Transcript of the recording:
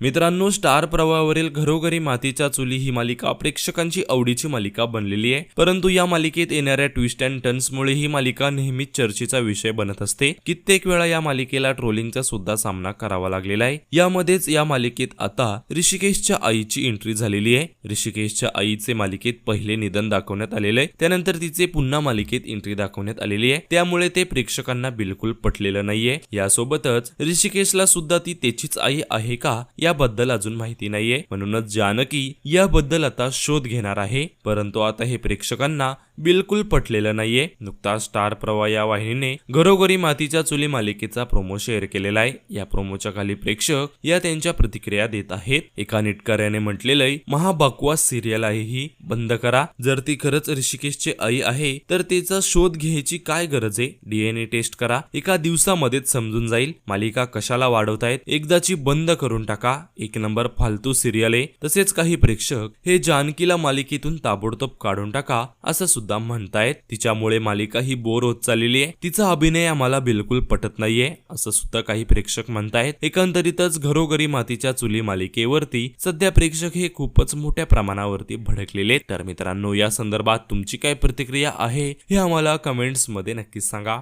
मित्रांनो स्टार प्रवाहावरील घरोघरी मातीच्या चुली ही मालिका प्रेक्षकांची आवडीची मालिका बनलेली आहे. परंतु या मालिकेत येणाऱ्या ट्विस्ट अँड टर्न्समुळे ही मालिका नेहमीच चर्चेचा विषय बनत असते. कित्येक वेळा या मालिकेला ट्रोलिंगचा सुद्धा सामना करावा लागलेला आहे. यामध्येच या मालिकेत आता ऋषिकेशच्या आईची एंट्री झालेली आहे. ऋषिकेशच्या आईचे मालिकेत पहिले निधन दाखवण्यात आलेले आहे. त्यानंतर तिचे पुन्हा मालिकेत एंट्री दाखवण्यात आलेली आहे. त्यामुळे ते प्रेक्षकांना बिलकुल पटलेलं नाहीये. यासोबतच ऋषिकेशला सुद्धा ती त्याचीच आई आहे का? याबद्दल अजून माहिती नाहीये. म्हणूनच जानकी याबद्दल आता शोध घेणार आहे. परंतु आता हे प्रेक्षकांना बिलकुल पटलेलं नाहीये. नुकताच स्टार प्रवाह या वाहिनीने घरोघरी मातीच्या चुली मालिकेचा प्रोमो शेअर केलेला आहे. या प्रोमोच्या खाली प्रेक्षक या त्यांच्या प्रतिक्रिया देत आहेत. एका नेटकऱ्याने म्हटलेलं आहे सिरियल आहे ही. बंद करा. जर ती खरंच ऋषिकेशची आई आहे तर तिचा शोध घ्यायची काय गरज आहे? डीएनए टेस्ट करा. एका दिवसामध्येच समजून जाईल. मालिका कशाला वाढवतायत? एकदाची बंद करून टाका. एक नंबर फालतू सिरियल आहे तसेच काही प्रेक्षक हे जानकीला मालिकेतून ताबडतोब काढून टाका असं सुद्धा म्हणतायत. तिच्यामुळे मालिका ही बोर होत चाललेली आहे. तिचा अभिनय आम्हाला बिलकुल पटत नाहीये असं सुद्धा काही प्रेक्षक म्हणतायत. एकंदरीतच घरोघरी मातीच्या चुली मालिकेवरती सध्या प्रेक्षक हे खूपच मोठ्या प्रमाणावरती भडकलेले तर मित्रांनो या संदर्भात तुमची काय प्रतिक्रिया आहे हे आम्हाला कमेंट्समध्ये नक्कीच सांगा.